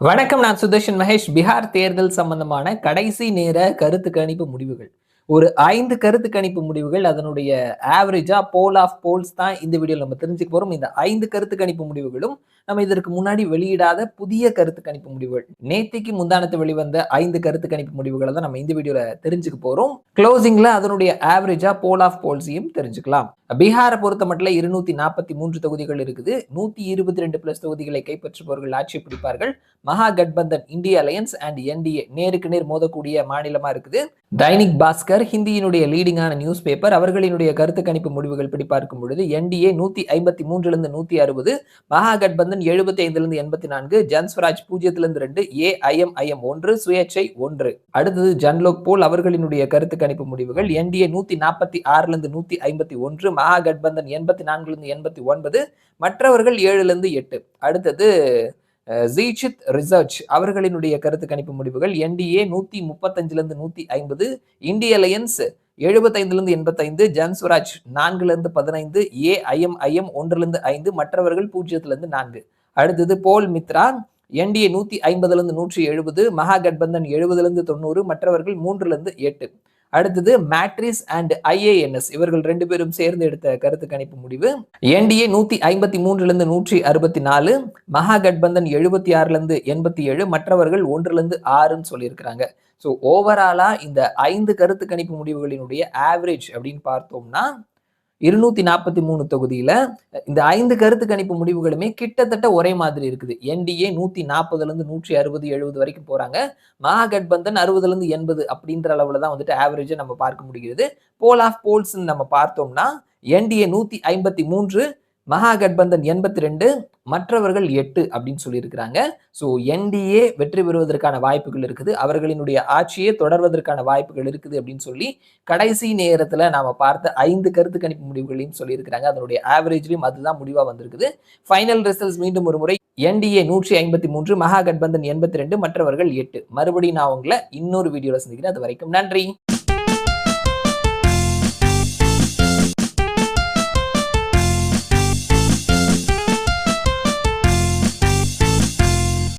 வணக்கம் நான் சுதர்ஷன் மகேஷ். பீகார் தேர்தல் சம்பந்தமான கடைசி நேர கருத்து கணிப்பு முடிவுகள். ஒரு ஐந்து கருத்து கணிப்பு முடிவுகள் அதனுடைய ஆவரேஜா போல் ஆஃப் போல்ஸ் தான் இந்த வீடியோவில் நம்ம தெரிஞ்சுக்க போறோம். இந்த ஐந்து கருத்து கணிப்பு முடிவுகளும் நம்ம இதற்கு முன்னாடி வெளியிடாத புதிய கருத்து கணிப்பு முடிவுகள். நேத்திக்கு முந்தானத்து வெளிவந்த ஐந்து கருத்து கணிப்பு முடிவுகளை தான் நம்ம இந்த வீடியோல தெரிஞ்சுக்க போறோம். க்ளோசிங்ல அதனுடைய ஆவரேஜா போல் ஆஃப் போல்ஸையும் தெரிஞ்சுக்கலாம். பீகாரை பொறுத்த மட்டும் இருநூத்தி நாற்பத்தி மூன்று தொகுதிகள் இருக்குது. நூத்தி இருபத்தி ரெண்டு பிளஸ் தொகுதிகளை கைப்பற்றுபவர்கள் ஆட்சி பிடிப்பார்கள். மகா கட்பந்தன் இந்திய அலையன்ஸ் அண்ட் என்டிஏ நேருக்கு நேர் மோதக்கூடிய மாநிலமா இருக்குது. தைனிக் பாஸ்கர் ஹிந்தியினுடைய லீடிங்கான நியூஸ் பேப்பர் அவர்களினுடைய கருத்து கணிப்பு முடிவுகள் படி பார்க்கும் பொழுது என்டிஏ நூத்தி ஐம்பத்தி மூன்றுல இருந்து நூத்தி அறுபது மகா கட்பந்தன் எழுபத்தி ஐந்துல இருந்து எண்பத்தி நான்கு ஜன்ஸ்வராஜ் பூஜ்ஜியத்துல இருந்து ரெண்டு ஏ ஐஎம் ஐஎம் ஒன்று சுயேட்சை ஒன்று. அடுத்தது ஜன்லோக் போல் அவர்களினுடைய கருத்து கணிப்பு முடிவுகள் என்டிஏ நூத்தி நாற்பத்தி ஆறுல இருந்து நூத்தி ஐம்பத்தி ஒன்று மகா கட்பந்தன் எண்பத்தி நான்குல இருந்து எண்பத்தி ஒன்பது மற்றவர்கள் ஏழுல இருந்து எட்டு. அடுத்தது ஜீஜித் ரிசர்ச் அவர்களினுடைய கருத்து கணிப்பு முடிவுகள் என்டிஏ நூற்றி முப்பத்தஞ்சிலிருந்து நூற்றி ஐம்பது இந்திய அலையன்ஸ் எழுபத்தைந்துலேருந்து எண்பத்தைந்து ஜன்ஸ்வராஜ் நான்குலேருந்து பதினைந்து ஏ ஐஎம் ஐந்து மற்றவர்கள் பூஜ்ஜியத்திலேருந்து நான்கு. அடுத்தது போல் மித்ரா என்டிஏ நூற்றி ஐம்பதுலேருந்து நூற்றி எழுபது மகா கட்பந்தன் தொண்ணூறு மற்றவர்கள் மூன்றுலேருந்து எட்டு. அடுத்தது மேட்ரிஸ் அண்ட் ஐஏஎன்எஸ். இவர்கள் ரெண்டு பேரும் சேர்ந்து எடுத்த கருத்து கணிப்பு முடிவு. என்டிஏ நூத்தி ஐம்பத்தி மூன்றுல இருந்து நூற்றி அறுபத்தி நாலு மகா கட்பந்தன் எழுபத்தி ஆறுல இருந்து எண்பத்தி ஏழு மற்றவர்கள் ஒன்றுல இருந்து ஆறுன்னு சொல்லியிருக்கிறாங்க. ஸோ ஓவராலா இந்த ஐந்து கருத்து கணிப்பு முடிவுகளினுடைய ஆவரேஜ் அப்படின்னு பார்த்தோம்னா இருநூத்தி நாற்பத்தி மூணு தொகுதியில இந்த ஐந்து கருத்து கணிப்பு முடிவுகளுமே கிட்டத்தட்ட ஒரே மாதிரி இருக்குது. என்டிஏ நூத்தி நாற்பதுல இருந்து நூற்றி அறுபது எழுபது வரைக்கும் போறாங்க. மகாகட்பந்தன் அறுபதுல இருந்து எண்பது அப்படின்ற அளவுல தான் வந்துட்டு ஆவரேஜை நம்ம பார்க்க முடிகிறது. போல் ஆஃப் போல்ஸ் நம்ம பார்த்தோம்னா என்டிஏ நூத்தி ஐம்பத்தி மூன்று மகா கட்பந்தன் எண்பத்தி ரெண்டு மற்றவர்கள் எட்டு அப்படின்னு சொல்லியிருக்கிறாங்க. ஸோ என்டிஏ வெற்றி பெறுவதற்கான வாய்ப்புகள் இருக்குது. அவர்களினுடைய ஆட்சியே தொடர்வதற்கான வாய்ப்புகள் இருக்குது அப்படின்னு சொல்லி கடைசி நேரத்தில் நாம் பார்த்த ஐந்து கருத்து கணிப்பு முடிவுகளையும் சொல்லியிருக்கிறாங்க. அதனுடைய ஆவரேஜ்லையும் அதுதான் முடிவாக வந்திருக்குது. ஃபைனல் ரிசல்ட்ஸ் மீண்டும் ஒரு முறை. என்டிஏ நூற்றி ஐம்பத்தி மூன்று மகா கட்பந்தன் எண்பத்தி ரெண்டு மற்றவர்கள் எட்டு. மறுபடியும் நான் உங்களை இன்னொரு வீடியோவில் சந்திக்கிறேன். அது வரைக்கும் நன்றி.